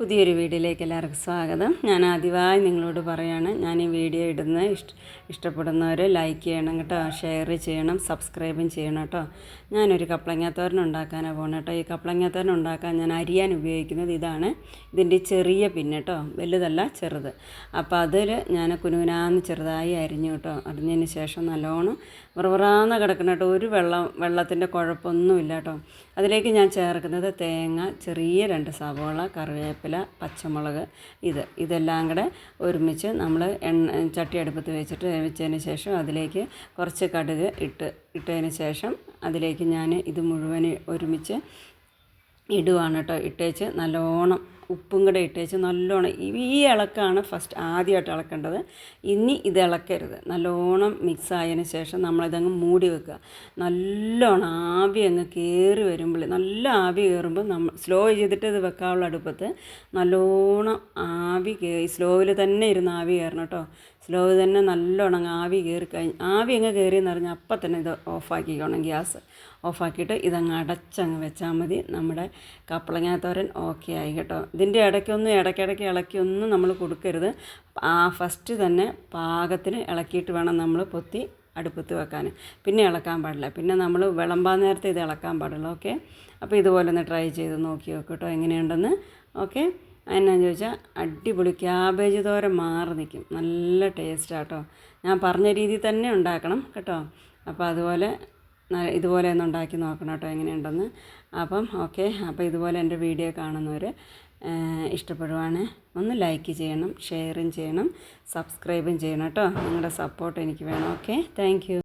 പുതിയൊരു വീഡിയോയിലേക്ക് എല്ലാവർക്കും സ്വാഗതം. ഞാൻ ആദ്യമായി നിങ്ങളോട് പറയാണ് ഞാൻ ഈ വീഡിയോ ഇടുന്ന ഇഷ്ട ഇഷ്ടപ്പെടുന്നവർ ലൈക്ക് ചെയ്യണം കേട്ടോ ഷെയർ ചെയ്യണം സബ്സ്ക്രൈബും ചെയ്യണം കേട്ടോ. ഞാനൊരു കപ്ലങ്ങാത്തോരൻ ഉണ്ടാക്കാനാണ് പോകുന്നത് കേട്ടോ. ഈ കപ്ലങ്ങാത്തോരൻ ഉണ്ടാക്കാൻ ഞാൻ അരിയാൻ ഉപയോഗിക്കുന്നത് ഇതാണ്. ഇതിന്റെ ചെറിയ പിന്നെ കേട്ടോ വലുതല്ല ചെറുത്. അപ്പോൾ അതിൽ ഞാൻ കുനുകുനാന്ന് ചെറുതായി അരിഞ്ഞു കേട്ടോ. അരിഞ്ഞതിന് ശേഷം നല്ലോണം വെറുവറാന്ന് കിടക്കണം കേട്ടോ. ഒരു വെള്ളം വെള്ളത്തിന്റെ കുഴപ്പമൊന്നുമില്ല കേട്ടോ. അതിലേക്ക് ഞാൻ ചേർക്കുന്നത് തേങ്ങ ചെറിയ രണ്ട് സവോള കറിവേപ്പില പച്ചമുളക് ഇത്. ഇതെല്ലാം കൂടെ ഒരുമിച്ച് നമ്മൾ എണ്ണ ചട്ടി അടുപ്പത്ത് വെച്ചിട്ട് വെച്ചതിന് ശേഷം അതിലേക്ക് കുറച്ച് കടുക് ഇട്ട് ഇട്ടതിന് ശേഷം അതിലേക്ക് ഞാൻ ഇത് മുഴുവൻ ഒരുമിച്ച് ഇടുവാണ് കേട്ടോ. ഇട്ടേച്ച് നല്ലോണം ഉപ്പും കൂടെ ഇട്ട് വെച്ച് നല്ലോണം ഈ ഇളക്കാണ് ഫസ്റ്റ് ആദ്യമായിട്ട് ഇളക്കേണ്ടത്. ഇനി ഇത് ഇളക്കരുത്. നല്ലോണം മിക്സ് ആയതിന് ശേഷം നമ്മളിതങ്ങ് മൂടി വെക്കുക. നല്ലോണം ആവി അങ്ങ് കയറി വരുമ്പോൾ നല്ല ആവി കയറുമ്പോൾ നമ്മൾ സ്ലോ ചെയ്തിട്ട് ഇത് വെക്കാനുള്ള അടുപ്പത്ത് നല്ലോണം ആവി കയറി സ്ലോയിൽ തന്നെ ഇരുന്ന് ആവി കയറണം കേട്ടോ സ്ലോ തന്നെ നല്ലോണം ആവി കയറി കഴിഞ്ഞ് ആവി അങ്ങ് കയറിയെന്ന് പറഞ്ഞാൽ അപ്പം തന്നെ ഇത് ഓഫാക്കിക്കോണം ഗ്യാസ്. ഓഫാക്കിയിട്ട് ഇതങ്ങ് അടച്ചങ്ങ് വെച്ചാൽ മതി. നമ്മുടെ കപ്പളങ്ങാത്തോരൻ ഓക്കെ ആയി കേട്ടോ. ഇതിന്റെ ഇടയ്ക്കൊന്നും ഇടയ്ക്കിടയ്ക്ക് ഇളക്കിയൊന്നും നമ്മൾ കൊടുക്കരുത്. ആ ഫസ്റ്റ് തന്നെ പാകത്തിന് ഇളക്കിയിട്ട് വേണം നമ്മൾ പൊത്തി അടുപ്പത്ത് വെക്കാൻ. പിന്നെ ഇളക്കാൻ പാടില്ല. പിന്നെ നമ്മൾ വിളമ്പാൻ നേരത്തെ ഇത് ഇളക്കാൻ പാടില്ല ഓക്കെ? അപ്പോൾ ഇതുപോലെ ഒന്ന് ട്രൈ ചെയ്ത് നോക്കി നോക്കൂ കേട്ടോ എങ്ങനെയുണ്ടെന്ന്. ഓക്കെ? എന്നാന്ന് ചോദിച്ചാൽ അടിപൊളി ക്യാബേജ് തോരൻ മാറി നിൽക്കും. നല്ല ടേസ്റ്റാട്ടോ ഞാൻ പറഞ്ഞ രീതിയിൽ തന്നെ ഉണ്ടാക്കണം കേട്ടോ. അപ്പോൾ അതുപോലെ ഇതുപോലെ ഒന്ന് ഉണ്ടാക്കി നോക്കണം കേട്ടോ എങ്ങനെയുണ്ടെന്ന്. അപ്പം ഓക്കെ അപ്പോൾ ഇതുപോലെ എന്റെ വീഡിയോ കാണുന്നവർ ഇഷ്ടപ്പെടുവാണ് ഒന്ന് ലൈക്ക് ചെയ്യണം ഷെയറും ചെയ്യണം സബ്സ്ക്രൈബും ചെയ്യണം കേട്ടോ. നിങ്ങളുടെ സപ്പോർട്ട് എനിക്ക് വേണം. Okay thank